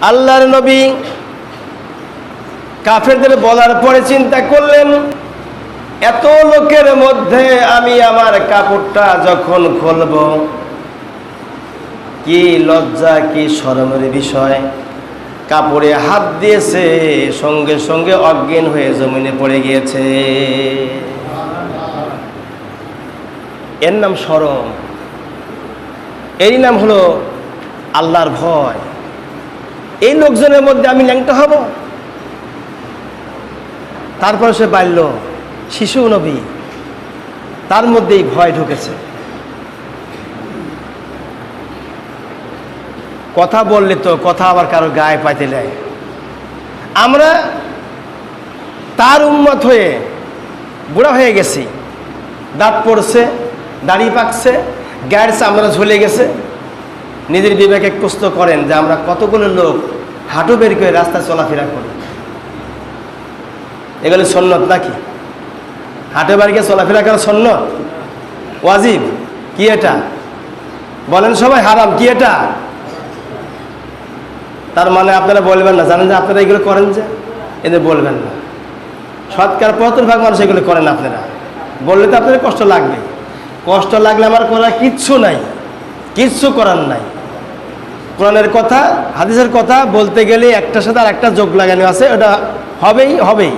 আল্লাহর নবী কাফেরদের বলার পরে চিন্তা করলেন, এত লোকের মধ্যে আমি আমার কাপড়টা যখন খুলব, কি লজ্জা, কি শরমের বিষয়। কাপড়ে হাত দিয়েছে, সঙ্গে সঙ্গে অজ্ঞান হয়ে জমিনে পড়ে গিয়েছে। এর নাম শরম। এই নাম হলো আল্লাহর ভয়। এই লোকজনের মধ্যে আমি ল্যাংটা হব। তারপর সে বাল্য শিশু নবী, তার মধ্যেই ভয় ঢুকেছে। কথা বললে তো কথা আবার কারও গায়ে পাইতে নেয় আমরা তার উন্মত হয়ে বুড়া হয়ে গেছি। দাঁত পড়ছে, দাড়ি পাকছে, গায়ের আমরা ঝুলে গেছে। নিজের বিবেকে প্রশ্ন করেন যে আমরা কতগুলো লোক হাঁটু বের করে রাস্তায় চলাফেরা করি। এগুলো সন্ন্যত নাকি? হাটে বাড়িকে চলাফেরা করা সন্ন্যত? ওয়াজিব। কি এটা? বলেন সবাই, হারাম। কি এটা? তার মানে আপনারা বলবেন না। জানেন যে আপনারা এগুলো করেন যে? এদের বলবেন না। সৎকার পঁচাত্তর ভাগ মানুষ এগুলো করেন আপনারা। বললে তো আপনাদের কষ্ট লাগবে। কষ্ট লাগলে আমার করার কিচ্ছু নাই। কিচ্ছু করার নাই। কোরআনের কথা, হাদিসের কথা বলতে গেলে একটার সাথে আর একটা যোগ লাগানো আছে, ওটা হবেই হবেই।